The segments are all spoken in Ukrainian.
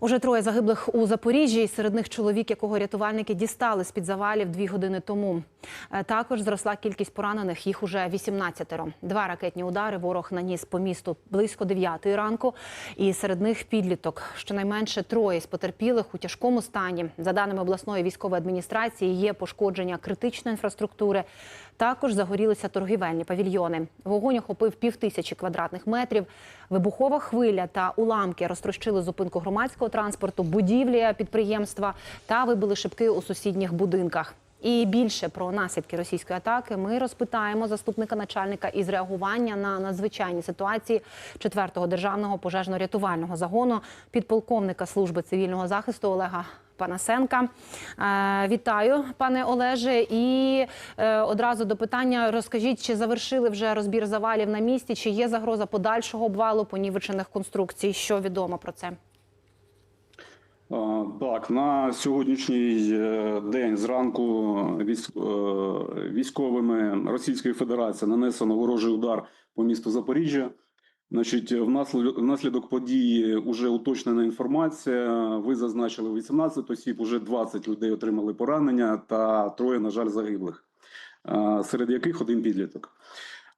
Уже троє загиблих у Запоріжжі, серед них чоловік, якого рятувальники дістали з під завалів дві години тому. Е, Також зросла кількість поранених. Їх уже 18 Два ракетні удари ворог наніс по місту близько 9 ранку. І серед них підліток. Щонайменше троє з потерпілих у тяжкому стані. За даними обласної військової адміністрації, є пошкодження критичної інфраструктури. Також загорілися торгівельні павільйони. Вогонь охопив півтисячі квадратних метрів. Вибухова хвиля та уламки розтрощили зупинку громадського транспорту, будівлі підприємства та вибили шибки у сусідніх будинках. І більше про наслідки російської атаки ми розпитаємо заступника начальника із реагування на надзвичайні ситуації 4-го державного пожежно-рятувального загону, підполковника служби цивільного захисту Олега Панасенка. Е, Вітаю, пане Олеже. І е, одразу до питання: розкажіть, чи завершили вже розбір завалів на місці, чи є загроза подальшого обвалу понівечених конструкцій? Що відомо про це? Так, на сьогоднішній е, день зранку е, військовими Російської Федерації нанесено ворожий удар по місту Запоріжжя. Значить, внаслідок, внаслідок події вже уточнена інформація. Ви зазначили 18 осіб, уже 20 людей отримали поранення та троє, на жаль, загиблих, серед яких один підліток.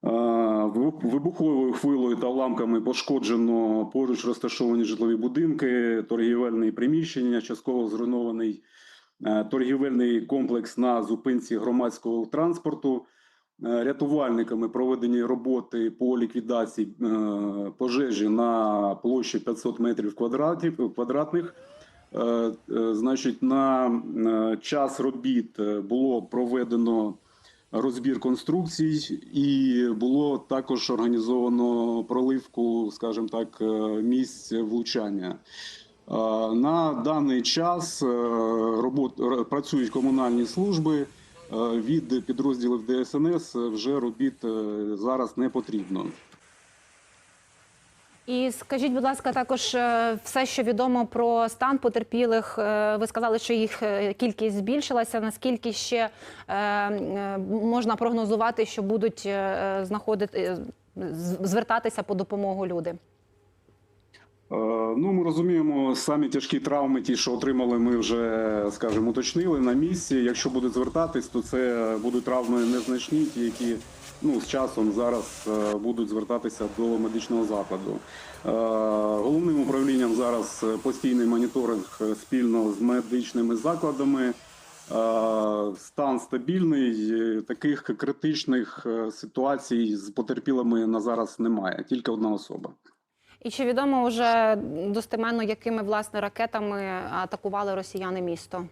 Е, вибух- Вибуховою хвилою та уламками пошкоджено поруч розташовані житлові будинки, торгівельні приміщення, частково зруйнований е, торгівельний комплекс на зупинці громадського транспорту. Е, Рятувальниками проведені роботи по ліквідації пожежі на площі 500 метрів квадратів квадратних. Значить, на час робіт було проведено розбір конструкцій, і було також організовано проливку, скажімо так, е, місць влучання. Е, На даний час е, робот працюють комунальні служби. Від підрозділів ДСНС вже робіт зараз не потрібно. І скажіть, будь ласка, також е, все, що відомо про стан потерпілих. Е, Ви сказали, що їх е, кількість збільшилася. Наскільки ще можна прогнозувати, що будуть знаходити звертатися по допомогу люди? Е, Ну, ми розуміємо, самі тяжкі травми, ті, що отримали, ми вже, скажімо, уточнили на місці. Якщо будуть звертатись, то це будуть травми незначні, ті, які ну, з часом зараз е, будуть звертатися до медичного закладу. Е, Головним управлінням зараз постійний моніторинг спільно з медичними закладами. Стан стабільний, таких критичних ситуацій з потерпілими на зараз немає, тільки одна особа. І чи відомо вже достеменно, якими власне ракетами атакували росіяни місто?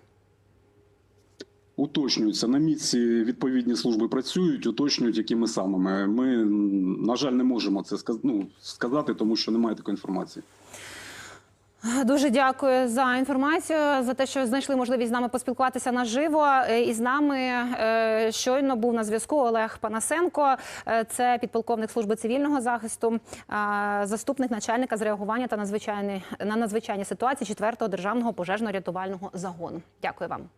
Уточнюються на місці відповідні служби працюють, уточнюють, якими самими. Ми, на жаль, не можемо це ну, сказати, тому що немає такої інформації. Дуже дякую за інформацію, за те, що знайшли можливість з нами поспілкуватися наживо. Е, І з нами е, щойно був на зв'язку Олег Панасенко. Е, Це підполковник служби цивільного захисту, заступник начальника з реагування та надзвичайні на надзвичайні ситуації 4-го державного пожежно-рятувального загону. Дякую вам.